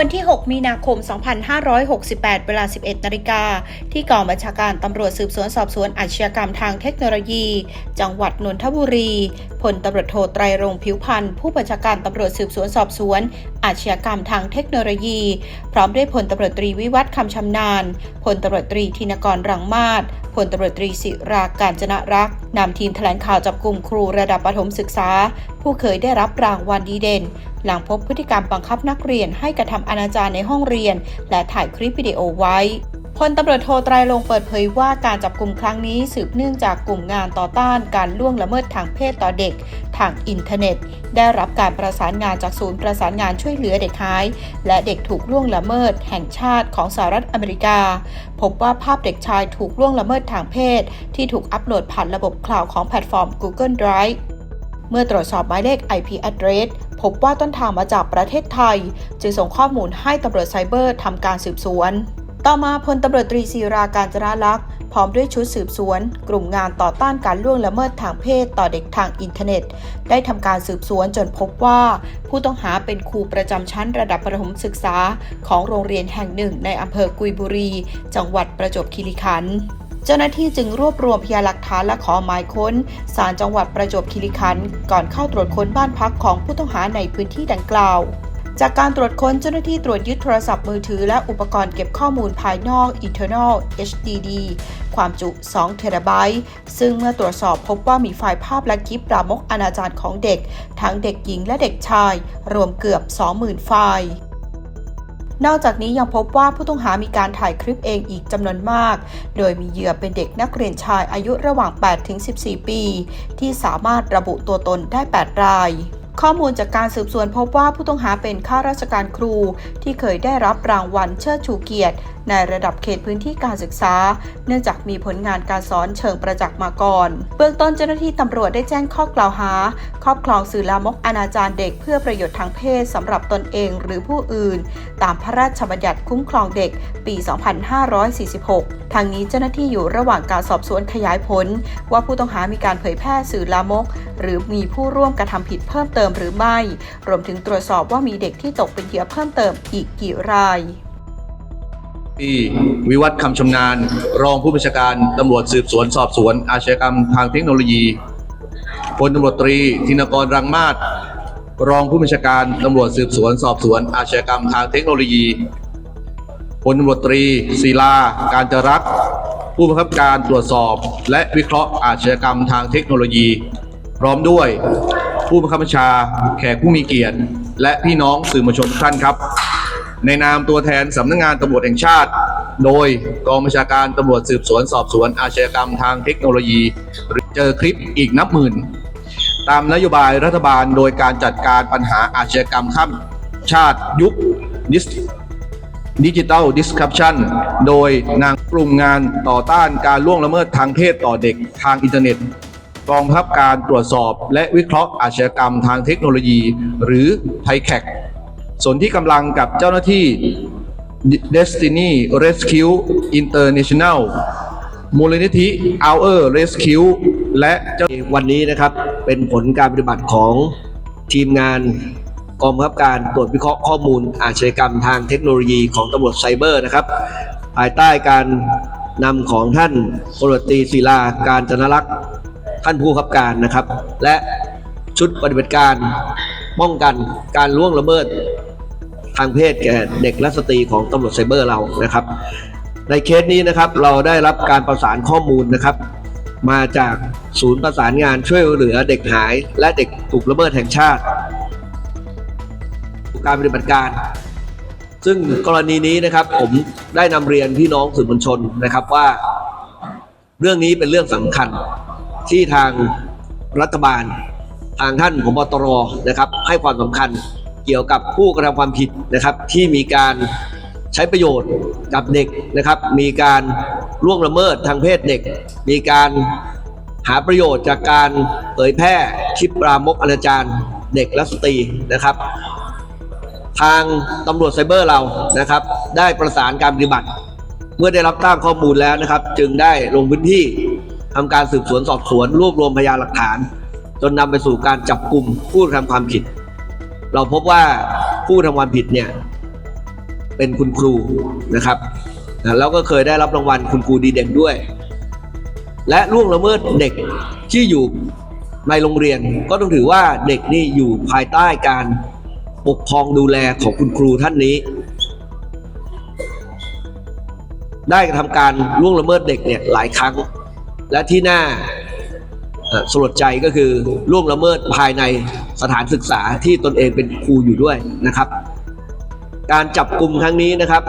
วันที่ 6 มีนาคม 2568 เวลา 11 นาฬิกา ที่กองบัญชาการตำรวจสืบสวนสอบสวนอาชญากรรมทางเทคโนโลยี จังหวัดนนทบุรี พลตำรวจโทไตรรงผิวพันธ์ ผู้บัญชาการตำรวจสืบสวนสอบสวน อาชญากรรมทางเทคโนโลยี พร้อมด้วยพลตำรวจตรีวิวัฒน์คำชำนาญ พลตำรวจตรีธินกรรังมาศพลตำรวจตรีศิราการจนะรักนำทีมแถลงข่าวจับกลุ่มครูระดับประถมศึกษา ผู้เคยได้รับรางวัลดีเด่น หลังพบพฤติกรรมบังคับนักเรียนให้กระทำอนาจารในห้องเรียน และถ่ายคลิปวิดีโอไว้พลตำรวจโทไตรลงเปิดเผยว่าการจับกลุ่มครั้งนี้สืบเนื่องจากกลุ่มงานต่อต้านการล่วงละเมิดทางเพศต่อเด็ก ทางอินเทอร์เน็ต ได้รับการประสานงานจากศูนย์ประสานงานช่วยเหลือเด็กหาย และเด็กถูกล่วงละเมิดแห่งชาติของสหรัฐอเมริกา พบว่าภาพเด็กชายถูกล่วงละเมิดทางเพศ ที่ถูกอัปโหลดผ่านระบบคลาวด์ของแพลตฟอร์ม Google Drive เมื่อตรวจสอบหมายเลข IP address พบว่าต้นทางมาจากประเทศไทย จึงส่งข้อมูลให้ตำรวจไซเบอร์ทำการสืบสวน ต่อมาพลตำรวจตรีศิราการจราลักษ์พร้อมด้วยชุดสืบสวน กลุ่มงานต่อต้านการล่วงละเมิดทางเพศต่อเด็กทางอินเทอร์เน็ต ได้ทำการสืบสวนจนพบว่า ผู้ต้องหาเป็นครูประจำชั้นระดับประถมศึกษา ของโรงเรียนแห่งหนึ่งในอำเภอกุยบุรี จังหวัดประจวบคีรีขันธ์ เจ้าหน้าที่จึงรวบรวมพยานหลักฐานและขอหมายค้นศาลจังหวัดประจวบคีรีขันธ์ก่อนเข้าตรวจค้นบ้านพักของผู้ต้องหาในพื้นที่ดังกล่าวจากการตรวจค้นเจ้าหน้าที่ตรวจยึดโทรศัพท์มือถือและอุปกรณ์เก็บข้อมูลภายนอก Internal HDD ความจุ 2 เทราไบต์ ซึ่งเมื่อตรวจสอบพบว่ามีไฟล์ภาพและคลิปปรามกอนาจารของเด็ก ทั้งเด็กหญิงและเด็กชาย รวมเกือบ 20,000 ไฟล์ นอกจากนี้ยังพบว่าผู้ต้องหามีการถ่ายคลิปเองอีกจำนวนมาก โดยมีเหยื่อเป็นเด็กนักเรียนชายอายุระหว่าง 8 ถึง 14 ปี ที่สามารถระบุตัวตนได้ 8 รายข้อมูลจากการสืบสวนพบว่าผู้ต้องหาเป็นข้าราชการครูที่เคยได้รับรางวัลเชิดชูเกียรติ ในระดับเขตพื้นที่การศึกษา เนื่องจากมีผลงานการสอนเชิงประจักษ์มาก่อน เบื้องต้นเจ้าหน้าที่ตำรวจได้แจ้งข้อกล่าวหา ครอบครองสื่อลามกอนาจารเด็กเพื่อประโยชน์ทางเพศสำหรับตนเองหรือผู้อื่น ตามพระราชบัญญัติคุ้มครองเด็ก ปี 2546 ทางนี้เจ้าหน้าที่อยู่ระหว่างการสอบสวนขยายผล ว่าผู้ต้องหามีการเผยแพร่สื่อลามก หรือมีผู้ร่วมกระทำผิดเพิ่มเติมหรือไม่ รวมถึงตรวจสอบว่ามีเด็กที่ตกเป็นเหยื่อเพิ่มเติมอีกกี่ราย ที่วิวัฒน์คำชำนาญ รองผู้บัญชาการตำรวจสืบสวนสอบสวน อาชญากรรมทางเทคโนโลยีพลตำรวจตรีธินกรรังมาศรองผู้บัญชาการตำรวจสืบสวนสอบสวน อาชญากรรมทางเทคโนโลยีพลตำรวจตรีศิลา การจรักผู้บังคับการตรวจสอบ และวิเคราะห์อาชญากรรมทางเทคโนโลยี พร้อมด้วยผู้บังคับบัญชาแขกผู้มีเกียรติ และพี่น้องสื่อมวลชนทุกท่านครับ ในนามตัวแทนสำนักงานตำรวจแห่งชาติ โดยกองบัญชาการตำรวจสืบสวนสอบสวนอาชญากรรมทางเทคโนโลยี เจอคลิปอีกนับหมื่น ตามนโยบายรัฐบาลโดยการจัดการปัญหาอาชญากรรมข้ามชาติยุคดิสดิจิทัลดิสคัปชันโดยนางกลุ่มงานต่อต้านการล่วงละเมิดทางเพศต่อเด็กทางอินเทอร์เน็ต กองบังคับการตรวจสอบและวิเคราะห์อาชญากรรมทางเทคโนโลยี หรือไทแคก ส่วนที่กำลังกับเจ้าหน้าที่ Destiny Rescue International มูลนิธิ Our Rescue และเจ้าวันนี้นะครับเป็นผลการปฏิบัติของทีมงานกองบังคับการตรวจวิเคราะห์ข้อมูลอาชญากรรมทางเทคโนโลยีของตำรวจไซเบอร์นะครับ ภายใต้การนำของท่านพลตรีศิลาการจนรักษ์ท่านผู้บังคับการนะครับ และชุดปฏิบัติการป้องกันการล่วงละเมิด ทางเพศแก่เด็กและสตรีของตำรวจไซเบอร์เรานะครับ ในเคสนี้นะครับเราได้รับการประสานข้อมูลนะครับ มาจากศูนย์ประสานงานช่วยเหลือเด็กหาย และเด็กถูกละเมิดแห่งชาติ การปฏิบัติการ ซึ่งกรณีนี้นะครับผมได้นำเรียนพี่น้องสื่อมวลชนนะครับว่า เรื่องนี้เป็นเรื่องสำคัญที่ทางรัฐบาลทางท่านผบตรนะครับ ให้ความสำคัญ เกี่ยวกับผู้กระทำความผิดนะครับ ที่มีการใช้ประโยชน์กับเด็กนะครับ มีการล่วงละเมิดทางเพศเด็ก มีการหาประโยชน์จากการเผยแพร่คลิปปรามกอนาจารเด็กและสตรีนะครับ ทางตำรวจไซเบอร์เรานะครับ ได้ประสานการปฏิบัติ เมื่อได้รับทราบข้อมูลแล้วนะครับ จึงได้ลงพื้นที่ทำการสืบสวนสอบสวน รวบรวมพยานหลักฐาน จนนำไปสู่การจับกลุ่มผู้กระทำความผิด เราพบว่าผู้ทำความผิดเนี่ยเป็นคุณครูนะครับแล้วก็เคยได้รับรางวัลคุณครูดีเด่นด้วย และล่วงละเมิดเด็กที่อยู่ในโรงเรียน ก็ต้องถือว่าเด็กนี่อยู่ภายใต้การปกครองดูแลของคุณครูท่านนี้ ได้กระทำการล่วงละเมิดเด็กเนี่ยหลายครั้ง และที่น่า สลดใจก็คือล่วงละเมิดภายในสถานศึกษาที่ตนเองเป็นครูอยู่ด้วยนะครับ การจับกลุ่มครั้งนี้นะครับ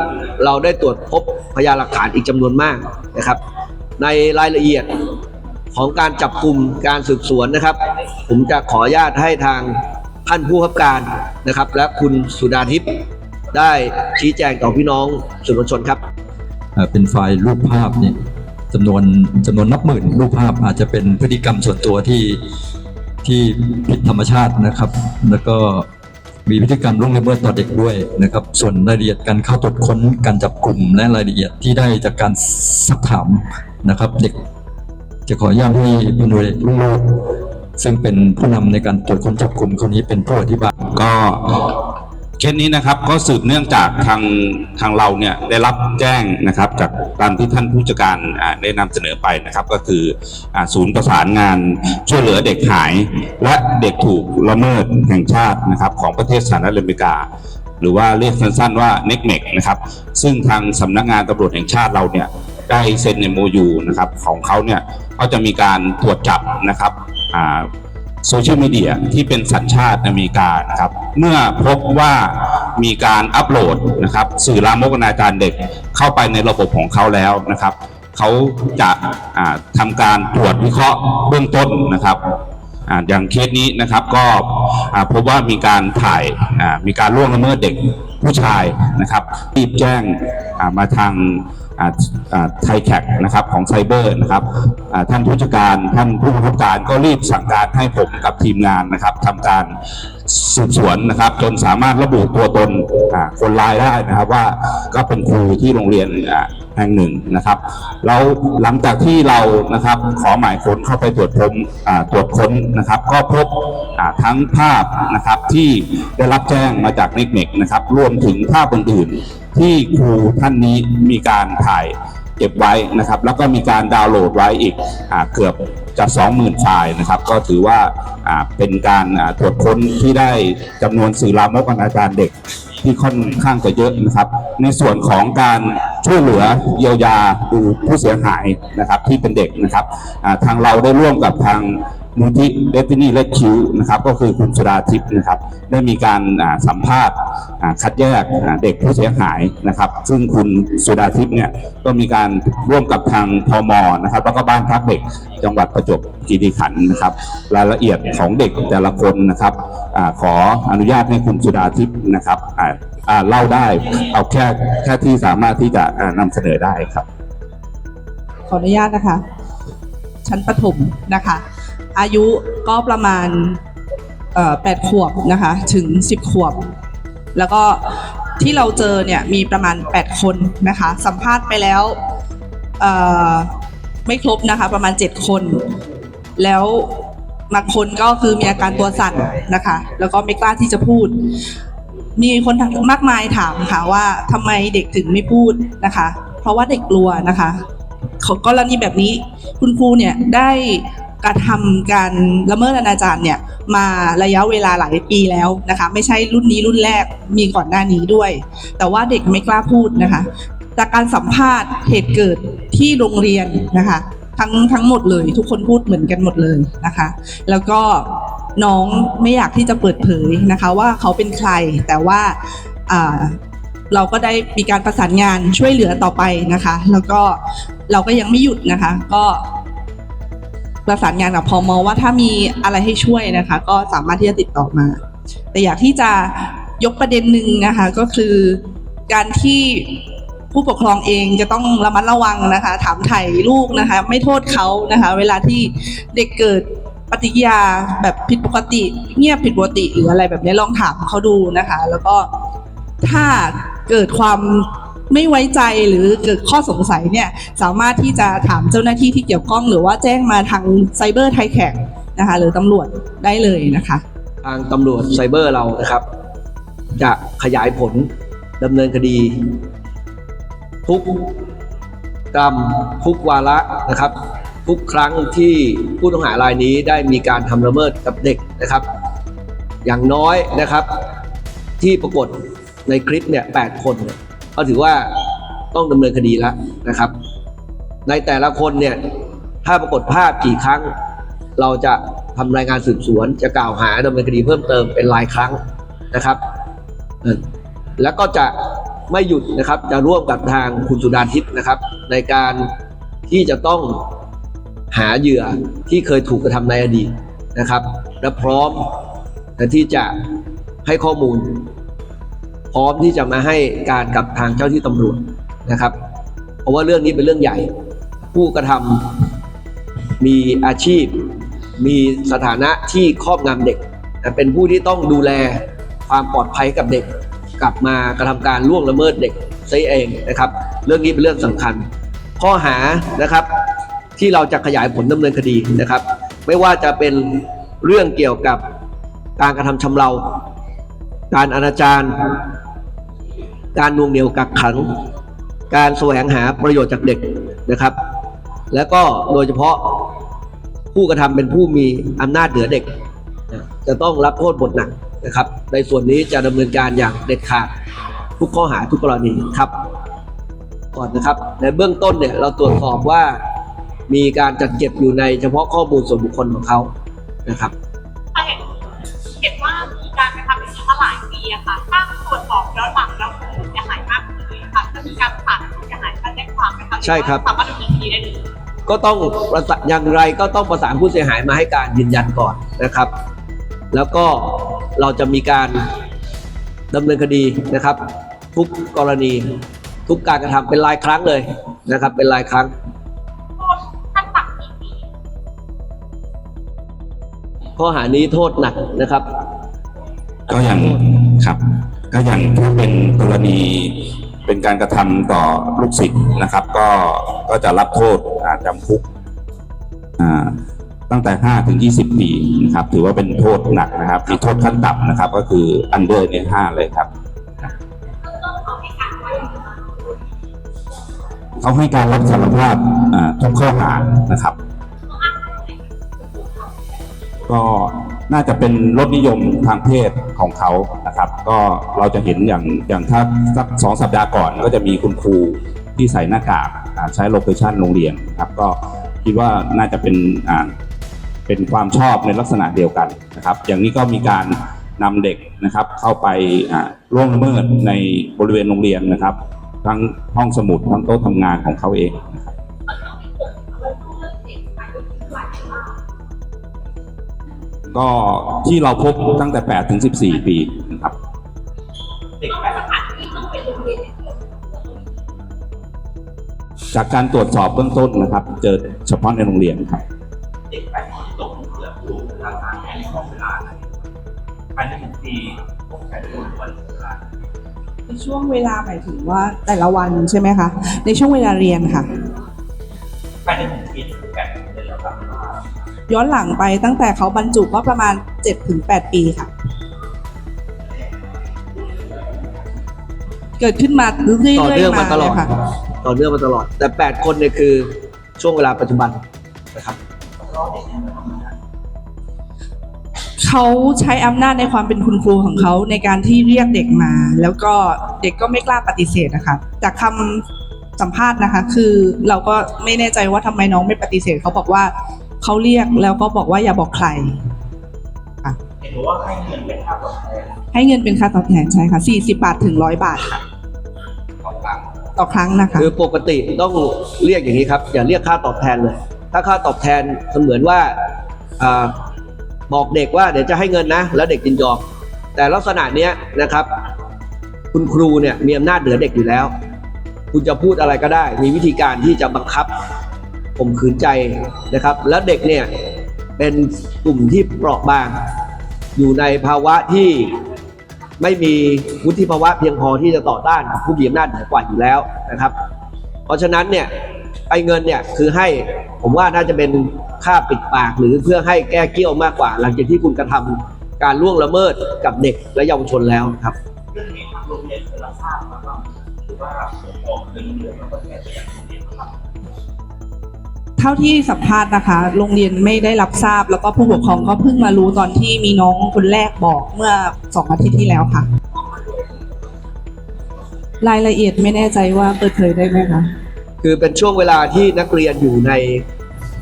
เราได้ตรวจพบพยานหลักฐานอีกจำนวนมากนะครับ ในรายละเอียดของการจับกลุ่มการสืบสวนนะครับ ผมจะขออนุญาตให้ทางท่านผู้ขับการนะครับ และคุณสุดาทิพย์ได้ชี้แจงต่อพี่น้องสื่อมวลชนครับเอ่อเป็นไฟล์รูปภาพเนี่ย จำนวนจำนวนนับหมื่นรูปภาพอาจจะเป็นพฤติกรรมส่วนตัวที่ที่ผิดธรรมชาตินะครับ แล้วก็มีพฤติกรรมล่วงละเมิดต่อเด็กด้วยนะครับ ส่วนรายละเอียดการเข้าตรวจค้นการจับกลุ่มและรายละเอียดที่ได้จากการสักถามนะครับ เด็กจะขออนุญาตให้พลเอกลุงโลดซึ่งเป็นผู้นำในการตรวจค้นจับกลุ่มคนนี้เป็นผู้อธิบายก็ เคสนี้นะครับก็สืบเนื่องจากทางทางเราเนี่ยได้รับแจ้งนะครับจากตามที่ท่านผู้จัดการได้นำเสนอไปนะครับ ก็คือศูนย์ประสานงานช่วยเหลือเด็กหาย และเด็กถูกละเมิดแห่งชาตินะครับของประเทศสหรัฐอเมริกา หรือว่าเรียกสั้นๆว่าเน็กเมกนะครับซึ่งทางสำนักงานตำรวจแห่งชาติเราเนี่ยได้เซ็น MOU นะครับของเขาเนี่ยเขาจะมีการตรวจจับนะครับ โซเชียลมีเดียที่เป็นสัญชาติอเมริกานะครับ เมื่อพบว่ามีการอัปโหลดนะครับ สื่อลามกอนาจารเด็กเข้าไปในระบบของเขาแล้วนะครับ เขาจะาทำการตรวจวิเคราะห์เบื้องต้นนะครับออย่างเคสนี้นะครับก็พบว่ามีการถ่ายามีการล่วงละเมิดเด็ก ผู้ชายนะครับรีบแจ้งมาทางไทยแคกนะครับของไซเบอร์นะครับท่านผู้จัดการท่านผู้บังคับการก็รีบสั่งการให้ผมกับทีมงานนะครับทำการสืบสวนนะครับ จนสามารถระบุตัวตนคนร้ายได้นะครับว่าก็เป็นครูที่โรงเรียนแห่งหนึ่งนะครับแล้วหลังจากที่เรานะครับขอหมายค้นเข้าไปตรวจพบตรวจค้นนะครับ ก็พบทั้งภาพนะครับที่ได้รับแจ้งมาจากเนกเนกนะครับรวมถึงภาพอื่นๆ ที่ครูท่านนี้มีการถ่ายเก็บไว้นะครับ แล้วก็มีการดาวน์โหลดไว้อีกอเกือบจะ 20,000ไฟล์นะครับ ก็ถือว่าเป็นการตรวจค้นที่ได้จำนวนสื่อลามกอนาจารเด็กที่ค่อนข้างจะเยอะนะครับ ในส่วนของการช่วยเหลือเยียวยาดูผู้เสียหายนะครับที่เป็นเด็กนะครับทางเราได้ร่วมกับทาง มูลที่เดตินี่เลดคิวนะครับก็คือคุณสุดาทิพย์นะครับ ได้มีการสัมภาษณ์คัดแยกเด็กผู้เสียหายนะครับ ซึ่งคุณสุดาทิพย์เนี่ยก็มีการร่วมกับทางพมนะครับแล้วก็บ้านพักเด็กจังหวัดประจวบคีรีขันธ์นะครับ รายละเอียดของเด็กแต่ละคนนะครับอขออนุญาตให้คุณสุดาทิพย์นะครับเล่าได้เอาแค่แค่ที่สามารถที่จะอ่านำเสนอได้ครับ ขออนุญาตนะคะ ชั้นประถมนะคะ อายุก็ประมาณแปดขวบนะคะถึงสิบขวบ แล้วก็ที่เราเจอเนี่ยมีประมาณ 8 คนนะคะสัมภาษณ์ไปแล้วไม่ครบนะคะประมาณ 7 คน แล้วบางคนก็คือมีอาการตัวสั่นนะคะ แล้วก็ไม่กล้าที่จะพูด มีคนมากมายถามค่ะว่าทำไมเด็กถึงไม่พูดนะคะ เพราะว่าเด็กกลัวนะคะกรณีแบบนี้คุณครูเนี่ยได้ การทำการละเมิดอนาจารเนี่ยมาระยะเวลาหลายปีแล้วนะคะ ไม่ใช่รุ่นนี้รุ่นแรกมีก่อนหน้านี้ด้วย แต่ว่าเด็กไม่กล้าพูดนะคะ จากการสัมภาษณ์เหตุเกิดที่โรงเรียนนะคะ ทั้งทั้งหมดเลย ทุกคนพูดเหมือนกันหมดเลยนะคะ แล้วก็น้องไม่อยากที่จะเปิดเผยนะคะว่าเขาเป็นใครแต่ว่าเราก็ได้มีการประสานงานช่วยเหลือต่อไปนะคะ แล้วก็เราก็ยังไม่หยุดนะคะ ก็ ประสานงานกับพอมว่าถ้ามีอะไรให้ช่วยนะคะ ก็สามารถที่จะติดต่อมา แต่อยากที่จะยกประเด็นหนึ่งนะคะ ก็คือการที่ผู้ปกครองเองจะต้องระมัดระวังนะคะ ถามไถ่ลูกนะคะ ไม่โทษเขานะคะ เวลาที่เด็กเกิดปฏิกิริยาแบบผิดปกติ เงียบผิดปกติหรืออะไรแบบนี้ลองถามเขาดูนะคะ แล้วก็ถ้าเกิดความ ไม่ไว้ใจหรือเกิดข้อสงสัยเนี่ยสามารถที่จะถามเจ้าหน้าที่ที่เกี่ยวข้อง หรือว่าแจ้งมาทางไซเบอร์ไทยแขกนะคะหรือตำรวจได้เลยนะคะ ทางตำรวจไซเบอร์เรานะครับ จะขยายผลดำเนินคดี ทุกกรรมทุกวาระนะครับ ทุกครั้งที่ผู้ต้องหารายนี้ได้มีการทำละเมิดกับเด็กนะครับ อย่างน้อยนะครับ ที่ปรากฏในคลิปเนี่ยแปดคนเนี่ย ก็ถือว่าต้องดำเนินคดีแล้วนะครับ ในแต่ละคนเนี่ยถ้าปรากฏภาพกี่ครั้ง เราจะทำรายงานสืบสวน จะกล่าวหาดำเนินคดีเพิ่มเติมเป็นรายครั้งนะครับแล้วก็จะไม่หยุดนะครับจะร่วมกับทางคุณสุดาทิพย์นะครับ ในการที่จะต้องหาเหยื่อที่เคยถูกกระทำในอดีตนะครับ และพร้อมที่จะให้ข้อมูล ร้อมที่จะมาให้การกับทางเจ้าที่ตำรวจนะครับ เพราะว่าเรื่องนี้เป็นเรื่องใหญ่ ผู้กระทำมีอาชีพ มีสถานะที่ครอบงำเด็กเป็นผู้ที่ต้องดูแลความปลอดภัยกับเด็ก กลับมากระทำการล่วงละเมิดเด็กซะเองนะครับ เรื่องนี้เป็นเรื่องสำคัญ ข้อหานะครับที่เราจะขยายผลดำเนินคดีนะครับ ไม่ว่าจะเป็นเรื่องเกี่ยวกับการกระทำชำเรา การอนาจาร การนวงเหนียวกักขัง การแสวงหาประโยชน์จากเด็กนะครับ แล้วก็โดยเฉพาะผู้กระทำเป็นผู้มีอำนาจเหนือเด็ก จะต้องรับโทษบทหนักนะครับ ในส่วนนี้จะดำเนินการอย่างเด็ดขาดทุกข้อหาทุกกรณีครับก่อนนะครับ ในเบื้องต้นเนี่ยเราตรวจสอบว่ามีการจัดเก็บอยู่ในเฉพาะข้อมูลส่วนบุคคลของเขานะครับ หลายปีอะค่ะ ถ้าตรวจสอบย้อนหลังแล้วผู้เสียหายมากขึ้นเลยอะค่ะจะมีการประสานผู้เสียหายมาแจ้งความไหมคะใช่ครับหอว่าสามารถดำเนินคดีได้เลยก็ต้องประสานอย่างไรก็ต้องประสานผู้เสียหายมาให้การยืนยันก่อนนะครับ แล้วก็เราจะมีการดำเนินคดีนะครับ ทุกกรณีทุกการกระทำเป็นรายครั้งเลยนะครับ เป็นรายครั้ง โทษขั้นต่ำกี่ปีข้อหานี้โทษหนักนะครับ ก็อย่าง ครับ ก็อย่างถ้าเป็นกรณีเป็นการกระทำต่อลูกศิษย์นะครับ ก็ก็จะรับโทษจำคุกตั้งแต่ 5 ถึง 20 ปีนะครับ ถือว่าเป็นโทษหนักนะครับ มีโทษขั้นต่ำนะครับ ก็คืออันเดอร์เนี่ยห้าเลยครับ เขาให้การรับสารภาพทุกข้อหานะครับ ก็ น่าจะเป็นรสนิยมทางเพศของเขานะครับ ก็เราจะเห็นอย่างอย่างถ้าสักสองสัปดาห์ก่อนก็จะมีคุณครูที่ใส่หน้ากากใช้โลเคชันโรงเรียนครับก็คิดว่าน่าจะเป็นเป็นความชอบในลักษณะเดียวกันนะครับ อย่างนี้ก็มีการนำเด็กนะครับเข้าไปอ่าล่วงละเมิดในบริเวณโรงเรียนนะครับ ทั้งห้องสมุดทั้งโต๊ะทำงานของเขาเองนะครับ ก็ที่เราพบตั้งแต่ 8 ถึง 14 ปีนะครับจากการตรวจสอบเบื้องต้นนะครับ เจอเฉพาะในโรงเรียนครับในช่วงเวลาหมายถึงว่าแต่ละวันใช่ไหมคะ ในช่วงเวลาเรียนค่ะย้ อนหลังไปตั้งแต่เขาบรรจุก็ประมาณ 7-8 ปีค่ะ เกิดขึ้นมาเรื่อยๆต่อเนื่องมาตลอดเลยค่ะต่อเนื่องมาตลอด แต่ 8 คนเนี่ยคือช่วงเวลาปัจจุบันนะครับเขาใช้อำนาจในความเป็นคุณครูของเขาในการที่เรียกเด็กมา แล้วก็เด็กก็ไม่กล้าปฏิเสธนะคะจากคำสัมภาษณ์นะคะ คือเราก็ไม่แน่ใจว่าทำไมน้องไม่ปฏิเสธเขาบอกว่า เขาเรียกแล้วก็บอกว่าอย่าบอกใครค่ะเห็นว่าให้เงินเป็นค่าตอบแทนให้เงินเป็นค่าตอบแทนใช่ค่ะ40 บาทถึงร้อยบาทค่ะต่อครั้งนะคะคือปกติต้องเรียกอย่างนี้ครับ อย่าเรียกค่าตอบแทนเลย ถ้าค่าตอบแทนเสมือนว่าอาบอกเด็กว่าเดี๋ยวจะให้เงินนะ แล้วเด็กยินยอมแต่ลักษณะเนี้ยนะครับ คุณครูเนี่ยมีอำนาจเหนือเด็กอยู่แล้ว คุณจะพูดอะไรก็ได้ มีวิธีการที่จะบังคับ ข่มขืนใจนะครับ แล้วเด็กเนี่ยเป็นกลุ่มที่เปราะบาง อยู่ในภาวะที่ไม่มีวุฒิภาวะเพียงพอที่จะต่อต้านกับผู้มีอำนาจเหนือกว่าอยู่แล้วนะครับ เพราะฉะนั้นเนี่ยไอ้เงินเนี่ยคือให้ผมว่าน่าจะเป็นค่าปิดปากหรือเพื่อให้แก้เกี้ยวมากกว่า หลังจากที่คุณกระทำการล่วงละเมิดกับเด็กและเยาวชนแล้วครับเท่าที่ สัมภาษณ์นะคะ โรงเรียนไม่ได้รับทราบ แล้วก็ผู้ปกครองก็เพิ่งมารู้ตอนที่มีน้องคนแรกบอกเมื่อสองอาทิตย์ที่แล้วค่ะ รายละเอียดไม่แน่ใจว่าเปิดเผยได้ไหมคะคือเป็นช่วงเวลาที่นักเรียนอยู่ใน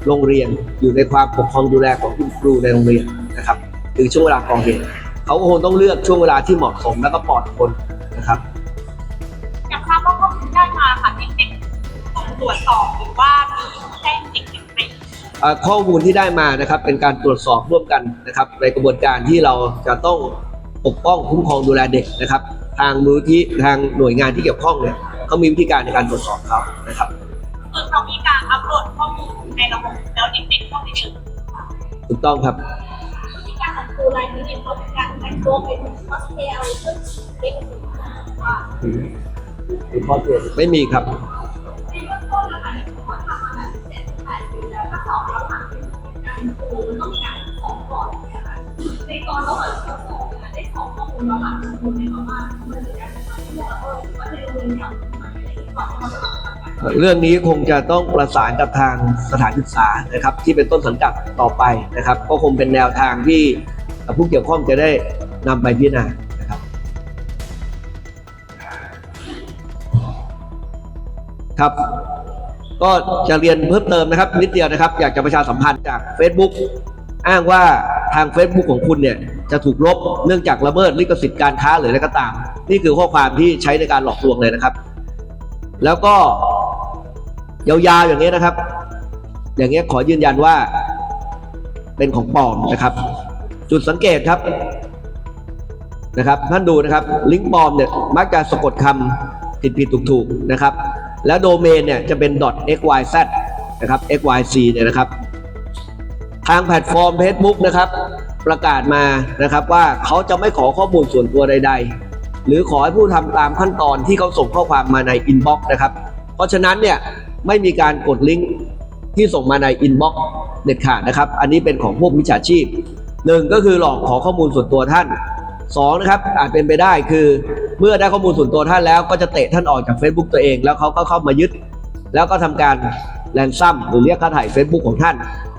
โรงเรียนอยู่ในความปกครองดูแลของคุณครูในโรงเรียนนะครับคือช่วงเวลาก่อเหตุเขาก็คงต้องเลือกช่วงเวลาที่เหมาะสมแล้วก็ปลอดคนนะครับอยากทราบว่าข้อมูลได้มาค่ะเด็กๆต้องตรวจสอบหรือว่า ข้อมูลที่ได้มานะครับ เป็นการตรวจสอบร่วมกันนะครับ ในกระบวนการที่เราจะต้องปกป้องคุ้มครองดูแลเด็กนะครับ ทางมูลที่ทางหน่วยงานที่เกี่ยวข้องเนี่ยเขามีวิธีการในการตรวจสอบเขานะครับคือเขามีการอัปโหลดข้อมูลในระบบแล้วเด็กๆก็ไม่เจอถูกต้องครับมีการของครูรายนี้เนี่ยเขาเป็นการแต่งตัวเป็นคอสเพลย์ซึ่งเด็กว่าไม่มีครับ ครูต้องการสอบก่อนนะคะในตอนระหว่างที่เราสอบเนี่ยได้สอบข้อมูลระหว่างครูในประมาณมันจะการทำที่ว่าเออว่าในโรงเรียนทำมาอะไรก่อนที่เราจะทำกันเรื่องนี้คงจะต้องประสานกับทางสถานศึกษานะครับ ที่เป็นต้นสังกัดต่อไปนะครับ ก็คงเป็นแนวทางที่ผู้เกี่ยวข้องจะได้นำไปพิจารณานะครับ ครับ ก็จะเรียนเพิ่มเติมนะครับ นิดเดียวนะครับ อยากจะประชาสัมพันธ์จาก Facebook อ้างว่าทาง Facebook ของคุณเนี่ยจะถูกลบเนื่องจากละเมิดลิขสิทธิ์การค้าหรืออะไรก็ตาม นี่คือข้อความที่ใช้ในการหลอกลวงเลยนะครับ แล้วก็ยาวๆอย่างนี้ยนะครับ อย่างเงี้ยขอยืนยันว่าเป็นของปลอมนะครับ จุดสังเกตครับนะครับท่านดูนะครับ ลิงก์ปลอมเนี่ยมักจะสะกดคำผิดผิดถูกถูกๆนะครับ แล้วโดเมนเนี่ยจะเป็น .xyz นะครับ xyz เนี่ยนะครับ ทางแพลตฟอร์ม Facebook นะครับ ประกาศมานะครับว่าเขาจะไม่ขอข้อมูลส่วนตัวใด ๆ หรือขอให้ผู้ทำตามขั้นตอนที่เขาส่งข้อความมาในอินบ็อกซ์นะครับ เพราะฉะนั้นเนี่ยไม่มีการกดลิงก์ที่ส่งมาในอินบ็อกซ์เด็ดขาดนะครับ อันนี้เป็นของพวกมิจฉาชีพหนึ่งก็คือหลอกขอข้อมูลส่วนตัวท่าน สองนะครับอาจเป็นไปได้คือเมื่อได้ข้อมูลส่วนตัวท่านแล้วก็จะเตะท่านออกจาก Facebook ตัวเอง แล้วเขาก็เข้ามายึด แล้วก็ทำการแลนซัมหรือเรียกค่าถ่าย Facebook ของท่าน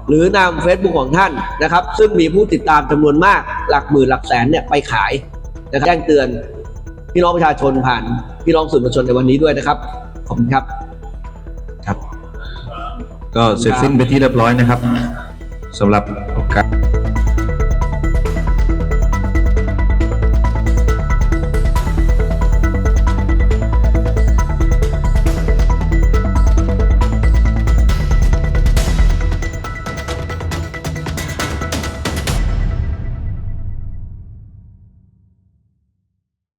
หรือนำ Facebook ของท่านนะครับ ซึ่งมีผู้ติดตามจำนวนมากหลักหมื่นหลักแสนเนี่ยไปขายนะครับแจ้งเตือนพี่น้องประชาชนผ่านพี่น้องสื่อมวลชนในวันนี้ด้วยนะครับขอบคุณครับครับ ก็เสร็จสิ้นไปที่เรียบร้อยนะครับสำหรับโอการ